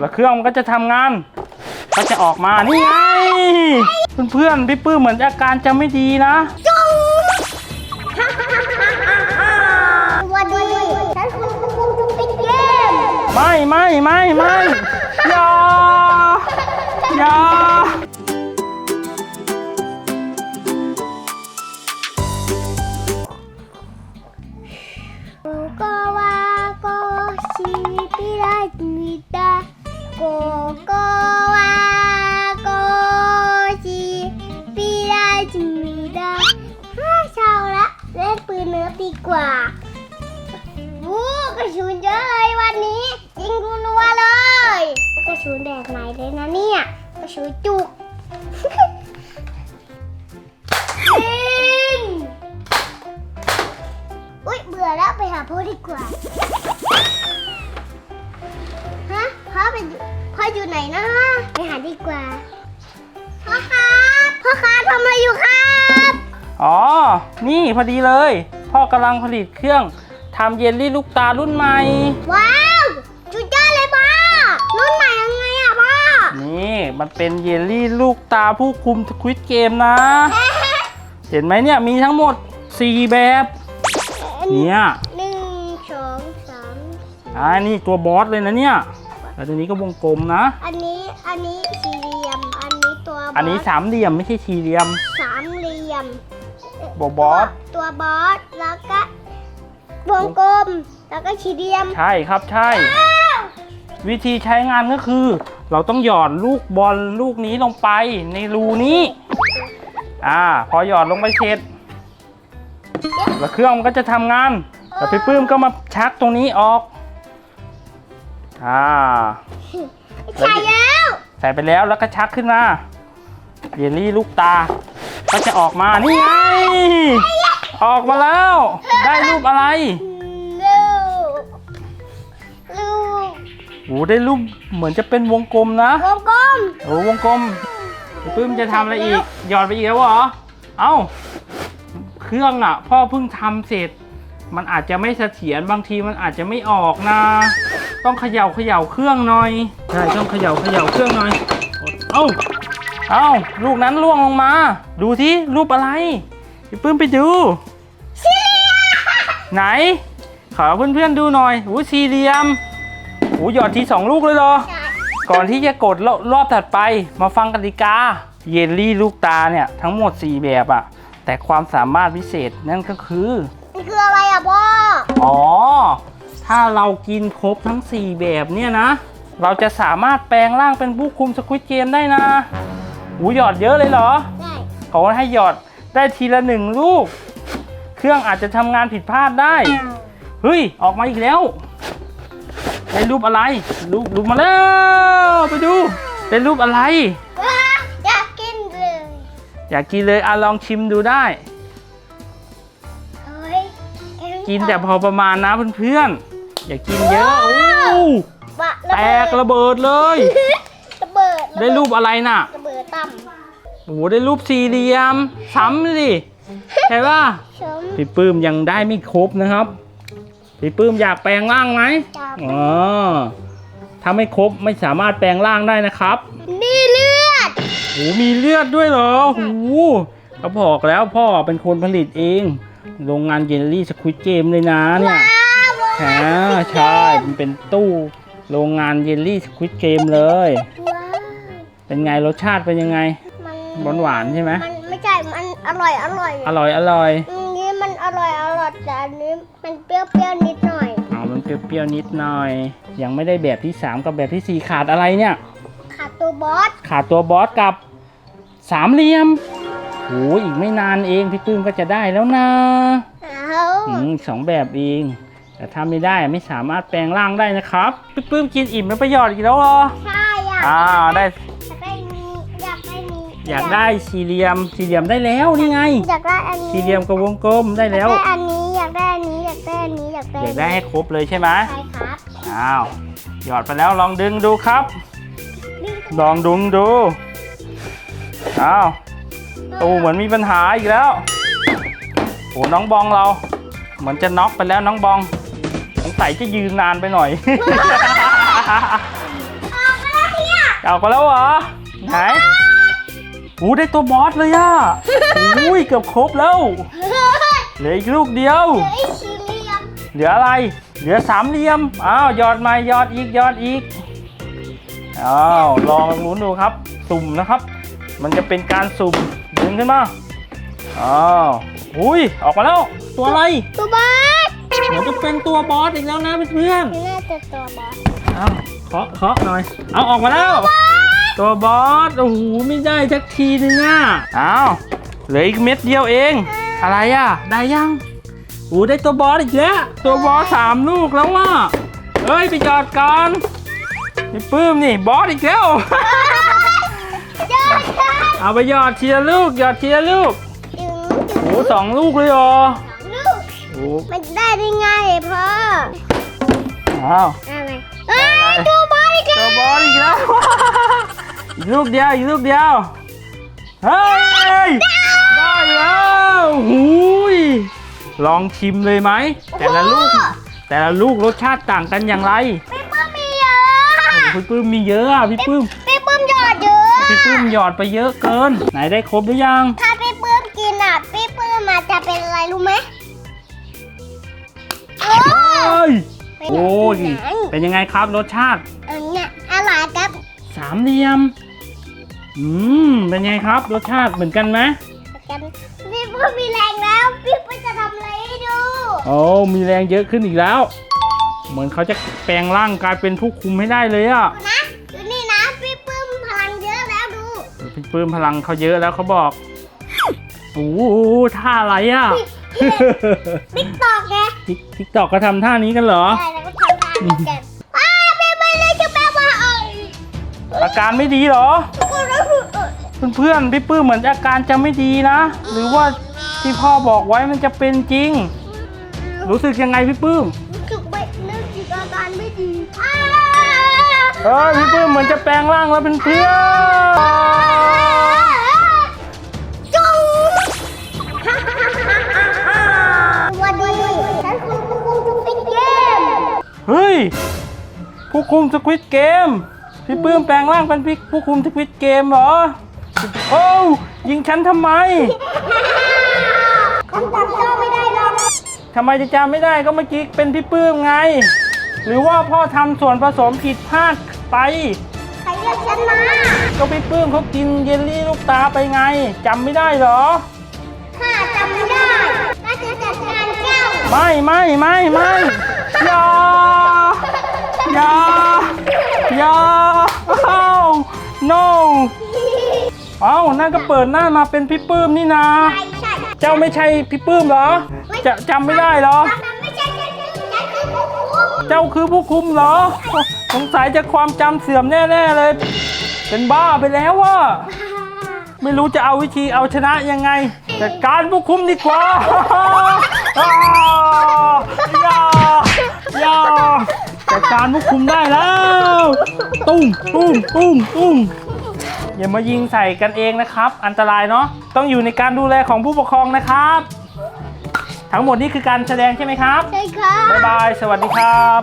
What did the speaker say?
แล้วเครื่องมันก็จะทำงาน ก็จะออกมานี่ไงเพื่อนๆพี่ปื้มเหมือนอาการจะไม่ดีนะ สวัสดีฉันคุณครูจุ๊บปิ๊กเกม ไม่ไม่ไม่ไม่ยอย่า กระสุนแบบไหนเลยนะเนี่ยกระสุนจุกยิงอุ๊ยเบื่อแล้วไปหาพ่อดีกว่า ฮะพ่อเป็นพ่ออยู่ไหนนะ ไปหาดีกว่า พ่อครับพ่อครับทำอะไรอยู่ครับ อ๋อ นี่พอดีเลย พ่อกำลังผลิตเครื่องทำเยลลี่ลูกตารุ่นใหม่ ว้า มันเป็นเยลลี่ลูกตาผู้คุมทควิดเกมนะ เห็นไหมเนี่ยมีทั้งหมด 4 แบบ เนี่ยหนึ่งสองสามอ่านี่ตัวบอสเลยนะเนี่ยแล้วตัวนี้ก็วงกลมนะ อันนี้อันนี้สี่เหลี่ยม อันนี้ตัวบสอันนี้สามเหลี่ยมไม่ใช่สี่เหลี่ยมสามเหลี่ยมบอบอสตัวบอสแล้วก็วงกลมแล้วก็สี่เหลี่ยม ใช่ครับใช่ วิธีใช้งานก็คือ เราต้องหยอดลูกบอลลูกนี้ลงไปในรูนี้ อ่า พอหยอดลงไปเสร็จแล้วเครื่องมันก็จะทำงานแล้วพี่ปื้มก็มาชักตรงนี้ออก อ่าใช่แล้ว ใส่ไปแล้วแล้วก็ชักขึ้นมาเยลลี่ลูกตา ก็จะออกมา นี่ไง ออกมาแล้ว ได้รูปอะไร โอ้ได้รูปเหมือนจะเป็นวงกลมนะวงกลมโอ้วงกลมพี่ปื้มจะทำอะไรอีกหยอดไปอีกแล้วเหรอเอ้าเครื่องอะ พ่อเพิ่งทำเสร็จ มันอาจจะไม่เสถียรบางทีมันอาจจะไม่ออกนะ ต้องเขย่าเขย่าเครื่องหน่อยใช่ต้องเขย่าเขย่าเครื่องหน่อยเอ้าเอ้าลูกนั้นล่วงลงมา ดูที่รูปอะไรพี่ปื้มไปดูไหน ขอเพื่อนๆดูหน่อยอู้สี่เหลี่ยม อู้หยอดทีสองลูกเลยเหรอ ก่อนที่จะกดรอบรอบถัดไปมาฟังกติกา เยลลี่ลูกตาเนี่ยทั้งหมด 4 แบบอะแต่ความสามารถพิเศษนั่นก็คือมันคืออะไรอะพ่อ อ๋อ ถ้าเรากินครบทั้ง 4 แบบเนี่ยนะ เราจะสามารถแปลงร่างเป็นผู้คุมสควิตเกมได้นะหูหยอดเยอะเลยเหรอได้เขาให้หยอดได้ทีละหนึ่งลูก เครื่องอาจจะทำงานผิดพลาดได้ เฮ้ย ออกมาอีกแล้ว ได้รูปอะไร รูปรูปมาแล้ว ไปดูเป็นรูปอะไร ว้าอยากกินเลยอยากกินเลยอะลองชิมดูได้เฮ้ยกินแต่พอประมาณนะเพื่อนๆ อย่ากินเยอะโอ้บะแตกระเบิดเลย ระเบิดได้รูปอะไรน่ะ ระเบิดต่โอ้โหได้รูปสี่เหลี่ยม ซ้ำสิ ใช่ป่ะำชมพี่ปื้มยังได้ไม่ครบนะครับ พี่ปื้มอยากแปลงร่างไหมจับอ๋อถ้าไม่ครบไม่สามารถแปลงร่างได้นะครับนี่เลือด โอ้มีเลือดด้วยเหรอโอ้ก็บอกแล้วพ่อเป็นคนผลิตเอง โรงงานเยลลี่สควิตเกมเลยนะเนี่ยว้าววงอ่าการใช่มันเป็นตู้ โรงงานเยลลี่สควิตเกมเลยว้าวเป็นไงรสชาติเป็นยังไงมันหวานๆใช่ไหมมันไม่ใช่ มันอร่อยอร่อย อร่อยอร่อยอันนี้มันอร่อยอ ร่อยแต่อันนี้มันเปรี้ยวๆนิดหน่อยอ๋อมันเปรี้ยวๆนิดหน่อย ยังไม่ได้แบบที่3กับแบบทีสี่4ขาดอะไรเนี่ย ขาดตัวบอส ขาดตัวบอสกับสามเหลี่ยมโอ้อีกไม่นานเองพี่ปื้มก็จะได้แล้วนะเอาอืมอีกสองแบบเอง แต่ถ้าไม่ได้ไม่สามารถแปลงร่างได้นะครับ พี่ปื้มกินอิ่มแล้วประโยชน์อีกแล้วเหรอ ใช่อยากอ่าได้ อยากได้สี่เหลี่ยมสี่เหลี่ยมได้แล้วนี่ไง อยากได้อันนี้สี่เหลี่ยมกับวงกลมได้แล้ว อยากได้อันนี้อยากได้อันนี้อยากได้อันนี้อยากได้อยากได้ให้ครบเลยใช่ไหมใช่ครับอ้าวหยอดไปแล้วลองดึงดูครับนี่ลองดึงดูอ้าวตูเหมือนมีปัญหาอีกแล้วโอ้น้องบองเรา เหมือนจะน็อกไปแล้วน้องบองสงสัยจะยืนนานไปหน่อยอเอากันแล้วเหรอไหน โอ้ได้ตัวบอสเลยอะอุ้ยเกือบครบแล้ว เหลืออีกลูกเดียวไอ้สี่เหลี่ยมเหลืออะไร เหลือสามเหลี่ยม อ้าวหยอดใหม่หยอดอีกหยอดอีก อ้าวลองหมุนดูครับ สุ่มนะครับ มันจะเป็นการสุ่มดึงขึ้นมา อ้าวอุ้ยออกมาแล้ว ตัวอะไร ตัวบอสเหมือนจะเป็นตัวบอสอีกแล้วนะเพื่อนน่าจะตัวบอสๆอ้าวเคาะเคาะหน่อย เอาออกมาแล้ว ตัวบอส โอ้โห ไม่ได้สักทีนึงอะอ้าวเหลืออีกเม็ดเดียวเอง อะไรอะ ได้ยังโอ้ได้ตัวบอสอีกแล้ว ตัวบอสสามลูกแล้วว่ะเอ้ย ไปจอดก่อนนี่ปื้มนี่บอสอีกแล้วเจอกันเอาไปหยอดทีละลูกหยอดทีละลูกถึงโอ้สองลูกเลยเหรอลูกโอ้มันได้ได้ไงพ่ออ้าว อะไรเอ้ยตัวบอสอีกตัแล้ววบอลอีกแล้ว อีกลูกเดียว อีกลูกเดียว เฮ้ย ได้แล้วหูยลองชิมเลยไหม แต่ละลูก แต่ละลูกรสชาติต่างกันอย่างไร พี่ปื้มมีเยอะพี่ปื้มมีเยอะอะพี่ปื้ม พี่ปื้มหยอดเยอะพี่ปื้มหยอดไปเยอะเกิน ไหนได้ครบหรือยัง ถ้าพี่ปื้มกินอะ พี่ปื้มมาจะเป็นอะไรรู้ไหมโอ้เฮ้ยเป็นโอ้ยหนังเป็นยังไงครับรสชาติอันเนี้ยอร่อยครับสามเหลี่ยม อืม เป็นไงครับ รสชาติเหมือนกันไหมกันพี่ปื้มมีแรงแล้ว พี่ปื้มจะทำอะไรให้ดูโอ้มีแรงเยอะขึ้นอีกแล้ว เหมือนเขาจะแปลงร่างกลายเป็นผู้คุมให้ได้เลยอะดูนะดูนี่นะ พี่ปื้มพลังเยอะแล้วดูพี่ปื้มพลังเขาเยอะแล้วเขาบอกโอ้โหท่าอะไรอะติ๊กตอกไงทิกทิกตอกก็ทำท่านี้กันเหรอใช่แล้วก็ทำงานเหมือนกันอ้าพี่ปื้มเลยจะแปลว่าเอออาการไม่ดีเหรอทุกคนรู้สึก เออเพื่อนๆพี่ปื้มเหมือนอาการจะไม่ดีนะ หรือว่าที่พ่อบอกไว้มันจะเป็นจริง รู้สึกยังไงพี่ปื้มรู้สึกไม่นึกถึงอาการไม่ดีอ้าเออพี่ปื้มเหมือนจะแปลงร่างแล้วเป็นเพื่อนจุ๊งสวัสดีฉันคือผู้คุมทุกสิ่งเกมเฮ้ยผู้คุมสควิตเกมพี่ปื้มแปลงร่างเป็นพี่ผู้คุมสควิตเกมเหรอ โอ้วยิงฉันทำไมคำจำเจ้าไม่ได้หรอกทำไมจะจำไม่ได้ก็เมื่อกี้เป็นพี่ปื้มไง หรือว่าพ่อทำส่วนผสมผิดพลาดไป ใครเรียกฉันมาก็พี่ปื้มเขากินเยลลี่ลูกตาไปไงจำไม่ได้เหรอ ข้าจำไม่ได้ข้าจะจัดการเจ้าไม่ไม่ไม่ไม่อย่าอย่าอย่าอ้าว no เอ้านั่นก็เปิดหน้ามาเป็นพี่ปื้มนี่นาใช่ใช่เจ้าไม่ใช่พี่ปื้มเหรอ จะจำไม่ได้เหรอฉันไม่ใช่ฉันคือฉันคือผู้คุมเจ้าคือผู้คุมเหรอ สงสัยจะความจำเสื่อมแน่ๆเลย เป็นบ้าไปแล้วว่ะ ไม่รู้จะเอาวิธีเอาชนะยังไงจัดการผู้คุมดีกว่าอ้าวอย่าอย่าจัดการผู้คุมได้แล้ว ตุ้มตุ้มตุ้มตุ้ม อย่ามายิงใส่กันเองนะครับ อันตรายเนาะต้องอยู่ในการดูแลของผู้ปกครองนะครับ ทั้งหมดนี้คือการแสดงใช่ไหมครับ ใช่ครับ บ๊ายบาย สวัสดีครับ